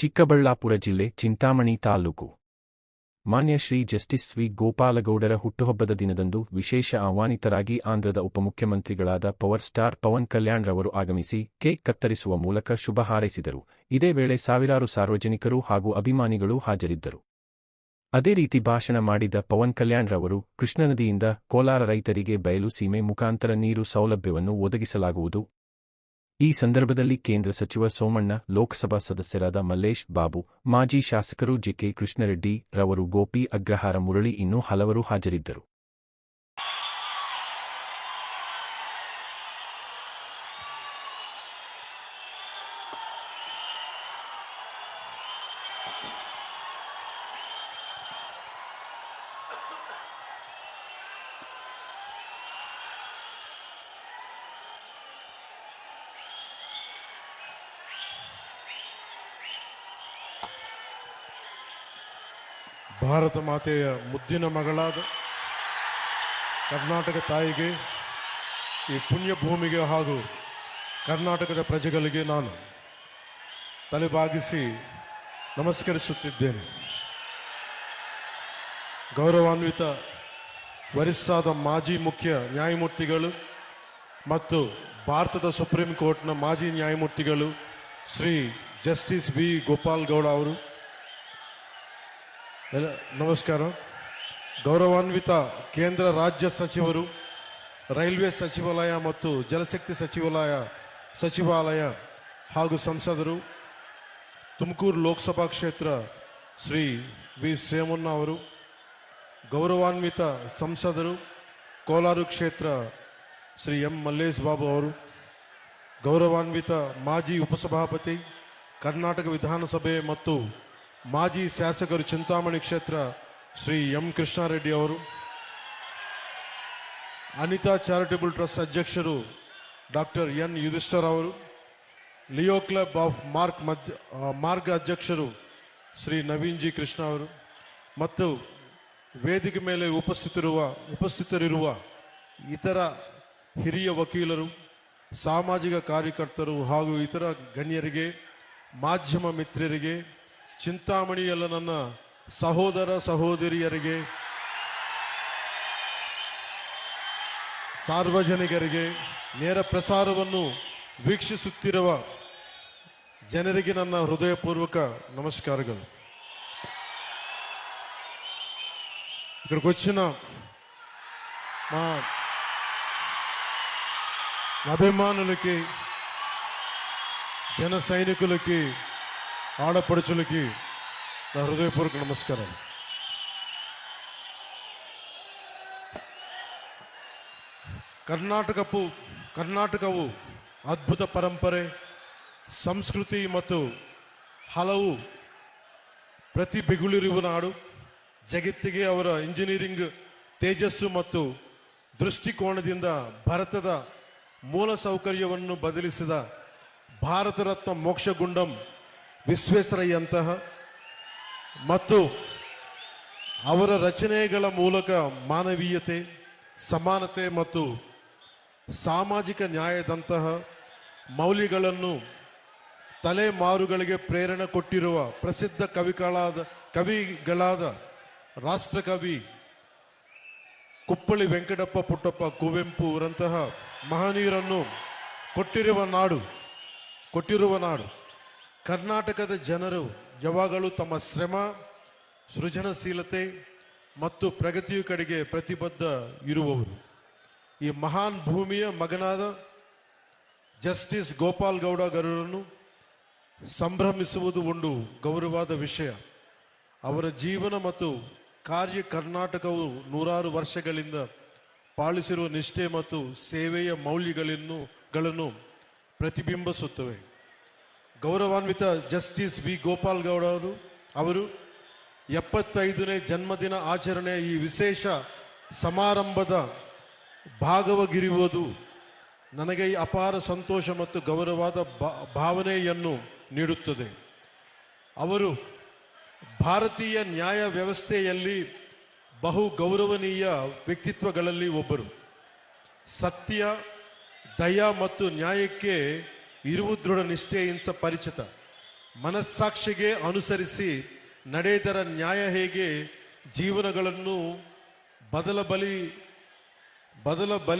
ಚಿಕ್ಕಬಳ್ಳಾಪುರ ಜಿಲ್ಲೆ ಚಿಂತಾಮಣಿ ತಾಲೂಕು. ಮಾನ್ಯ Shri justice V. ಗೋಪಾಲಗೌಡರ ಹುಟ್ಟುಹಬ್ಬದ ದಿನದಂದು ವಿಶೇಷ ಆಹ್ವಾನಿತರಾಗಿ ಆಂಧ್ರದ ಉಪಮುಖ್ಯಮಂತ್ರಿಗಳಾದ ಪವರ್ ಸ್ಟಾರ್ ಪವನ್ ಕಲ್ಯಾಣ್ ರವರು ಆಗಮಿಸಿ ಕೇಕ್ ಕತ್ತರಿಸುವ ಮೂಲಕ ಶುಭ ಹಾರೈಸಿದರು. ಇದೇ ವೇಳೆ ಸಾವಿರಾರು ಸಾರ್ವಜನಿಕರು ಹಾಗೂ ಅಭಿಮಾನಿಗಳು ಹಾಜರಿದ್ದರು. ಅದೇ ರೀತಿ ಭಾಷಣ ಮಾಡಿದ ಪವನ್ ಕಲ್ಯಾಣ್ ರವರು ಕೃಷ್ಣ ನದಿಯಿಂದ ಕೋಲಾರ ರೈತರಿಗೆ ಬಯಲು ಸೀಮೆ ಮುಖಾಂತರ ನೀರು ಸೌಲಭ್ಯವನ್ನು ಒದಗಿಸಲಾಗುವುದು. ಈ ಸಂದರ್ಭದಲ್ಲಿ ಕೇಂದ್ರ ಸಚಿವ ಸೋಮಣ್ಣ, ಲೋಕಸಭಾ ಸದಸ್ಯರಾದ ಮಲ್ಲೇಶ್ ಬಾಬು, ಮಾಜಿ ಶಾಸಕರು ಜಿಕೆ ಕೃಷ್ಣರೆಡ್ಡಿ ರವರು ಗೋಪಿ ಅಗ್ರಹಾರ ಮುರಳಿ ಇನ್ನೂ ಹಲವರು ಹಾಜರಿದ್ದರು. ಭಾರತ ಮಾತೆಯ ಮುದ್ದಿನ ಮಗಳಾದ ಕರ್ನಾಟಕ ತಾಯಿಗೆ ಈ ಪುಣ್ಯ ಭೂಮಿಗೆ ಹಾಗೂ ಕರ್ನಾಟಕದ ಪ್ರಜೆಗಳಿಗೆ ನಾನು ತಲೆಬಾಗಿಸಿ ನಮಸ್ಕರಿಸುತ್ತಿದ್ದೇನೆ. ಗೌರವಾನ್ವಿತ ವರಿಸ್ಸಾದ ಮಾಜಿ ಮುಖ್ಯ ನ್ಯಾಯಮೂರ್ತಿಗಳು ಮತ್ತು ಭಾರತದ ಸುಪ್ರೀಂ ಕೋರ್ಟ್ನ ಮಾಜಿ ನ್ಯಾಯಮೂರ್ತಿಗಳು ಶ್ರೀ ಜಸ್ಟಿಸ್ ವಿ ಗೋಪಾಲ್ ಗೌಡ ಅವರು ನಮಸ್ಕಾರ. ಗೌರವಾನ್ವಿತ ಕೇಂದ್ರ ರಾಜ್ಯ ಸಚಿವರು, ರೈಲ್ವೆ ಸಚಿವಾಲಯ ಮತ್ತು ಜಲಶಕ್ತಿ ಸಚಿವಾಲಯ ಸಚಿವಾಲಯ ಹಾಗೂ ಸಂಸದರು, ತುಮಕೂರು ಲೋಕಸಭಾ ಕ್ಷೇತ್ರ ಶ್ರೀ ವಿ. ಸೋಮಣ್ಣ ಅವರು, ಗೌರವಾನ್ವಿತ ಸಂಸದರು, ಕೋಲಾರ ಕ್ಷೇತ್ರ ಶ್ರೀ ಎಂ. ಮಲ್ಲೇಶ್ ಬಾಬು ಅವರು, ಗೌರವಾನ್ವಿತ ಮಾಜಿ ಉಪಸಭಾಪತಿ, ಕರ್ನಾಟಕ ವಿಧಾನಸಭೆ ಮತ್ತು ಮಾಜಿ ಶಾಸಕರು ಚಿಂತಾಮಣಿ ಕ್ಷೇತ್ರ ಶ್ರೀ ಎಂ ಕೃಷ್ಣಾರೆಡ್ಡಿ ಅವರು, ಅನಿತಾ ಚಾರಿಟಬಲ್ ಟ್ರಸ್ಟ್ ಅಧ್ಯಕ್ಷರು ಡಾಕ್ಟರ್ ಎನ್ ಯುಧಿಷ್ಠರ್ ಅವರು, ಲಿಯೋ ಕ್ಲಬ್ ಆಫ್ ಮಾರ್ಕ್ ಮಧ್ಯ ಮಾರ್ಗ ಅಧ್ಯಕ್ಷರು ಶ್ರೀ ನವೀನ್ ಜಿ ಕೃಷ್ಣ ಅವರು ಮತ್ತು ವೇದಿಕೆ ಮೇಲೆ ಉಪಸ್ಥಿತಿರುವ, ಉಪಸ್ಥಿತರಿರುವ ಇತರ ಹಿರಿಯ ವಕೀಲರು, ಸಾಮಾಜಿಕ ಕಾರ್ಯಕರ್ತರು ಹಾಗೂ ಇತರ ಗಣ್ಯರಿಗೆ, ಮಾಧ್ಯಮ ಮಿತ್ರರಿಗೆ ಚಿಂತಾಮಣಿಯಲ್ಲ ನನ್ನ ಸಹೋದರ ಸಹೋದರಿಯರಿಗೆ, ಸಾರ್ವಜನಿಕರಿಗೆ ನೇರ ಪ್ರಸಾರವನ್ನು ವೀಕ್ಷಿಸುತ್ತಿರುವ ಜನರಿಗೆ ನನ್ನ ಹೃದಯಪೂರ್ವಕ ನಮಸ್ಕಾರಗಳು. ఇక్కడికి ಮಾ మా అభిమానులకి జన ఆడపడుచులకి నా హృదయపూర్వక నమస్కారం ಕರ್ನಾಟಕವು ಕರ್ನಾಟಕವು ಅದ್ಭುತ ಪರಂಪರೆ ಸಂಸ್ಕೃತಿ ಮತ್ತು ಹಲವು ಪ್ರತಿಭೆಗಳಿರುವ ನಾಡು ಜಗತ್ತಿಗೆ ಅವರ ಇಂಜಿನಿಯರಿಂಗ್ ತೇಜಸ್ಸು ಮತ್ತು ದೃಷ್ಟಿಕೋನದಿಂದ ಭಾರತದ ಮೂಲ ಸೌಕರ್ಯವನ್ನು ಬದಲಿಸಿದ ಭಾರತ ರತ್ನ ಮೋಕ್ಷಗುಂಡಂ ವಿಶ್ವೇಶ್ವರಯ್ಯಂತಹ ಮತ್ತು ಅವರ ರಚನೆಗಳ ಮೂಲಕ ಮಾನವೀಯತೆ, ಸಮಾನತೆ ಮತ್ತು ಸಾಮಾಜಿಕ ನ್ಯಾಯದಂತಹ ಮೌಲ್ಯಗಳನ್ನು ತಲೆಮಾರುಗಳಿಗೆ ಪ್ರೇರಣೆ ಕೊಟ್ಟಿರುವ ಪ್ರಸಿದ್ಧ ಕವಿಗಳಾದ ಕವಿಗಳಾದ ರಾಷ್ಟ್ರಕವಿ ಕುಪ್ಪಳಿ ವೆಂಕಟಪ್ಪ ಪುಟ್ಟಪ್ಪ ಕುವೆಂಪು ಅವರಂತಹ ಮಹನೀಯರನ್ನು ಕೊಟ್ಟಿರುವ ನಾಡು ಕೊಟ್ಟಿರುವ ನಾಡು. ಕರ್ನಾಟಕದ ಜನರು ಯಾವಾಗಲೂ ತಮ್ಮ ಶ್ರಮ, ಸೃಜನಶೀಲತೆ ಮತ್ತು ಪ್ರಗತಿಯ ಕಡೆಗೆ ಪ್ರತಿಬದ್ಧ ಇರುವವರು. ಈ ಮಹಾನ್ ಭೂಮಿಯ ಮಗನಾದ ಜಸ್ಟಿಸ್ ಗೋಪಾಲ್ ಗೌಡ ಗರುಡನ್ನು ಸಂಭ್ರಮಿಸುವುದು ಒಂದು ಗೌರವಾದ ವಿಷಯ. ಅವರ ಜೀವನ ಮತ್ತು ಕಾರ್ಯ ಕರ್ನಾಟಕವು ನೂರಾರು ವರ್ಷಗಳಿಂದ ಪಾಲಿಸಿರುವ ನಿಷ್ಠೆ ಮತ್ತು ಸೇವೆಯ ಮೌಲ್ಯಗಳನ್ನು, ಗಳನ್ನು ಪ್ರತಿಬಿಂಬಿಸುತ್ತವೆ. ಗೌರವಾನ್ವಿತ ಜಸ್ಟಿಸ್ ವಿ ಗೋಪಾಲ್ ಗೌಡ ಅವರು ಅವರು ಎಪ್ಪತ್ತೈದನೇ ಜನ್ಮದಿನ ಆಚರಣೆಯ ಈ ವಿಶೇಷ ಸಮಾರಂಭದ ಭಾಗವಾಗಿರುವುದು ನನಗೆ ಈ ಅಪಾರ ಸಂತೋಷ ಮತ್ತು ಗೌರವಾದ ಭಾವನೆಯನ್ನು ನೀಡುತ್ತದೆ. ಅವರು ಭಾರತೀಯ ನ್ಯಾಯ ವ್ಯವಸ್ಥೆಯಲ್ಲಿ ಬಹು ಗೌರವನೀಯ ವ್ಯಕ್ತಿತ್ವಗಳಲ್ಲಿ ಒಬ್ಬರು. ಸತ್ಯ, ದಯ ಮತ್ತು ನ್ಯಾಯಕ್ಕೆ ಇರುವ ದೃಢ ನಿಷ್ಠೆಯಿಂದ ಪರಿಚಿತ. ಮನಸ್ಸಾಕ್ಷಿಗೆ ಅನುಸರಿಸಿ ನಡೆದರ ನ್ಯಾಯ ಹೇಗೆ ಜೀವನಗಳನ್ನು ಬದಲ ಬಲಿ ಬದಲ ಬಲಿ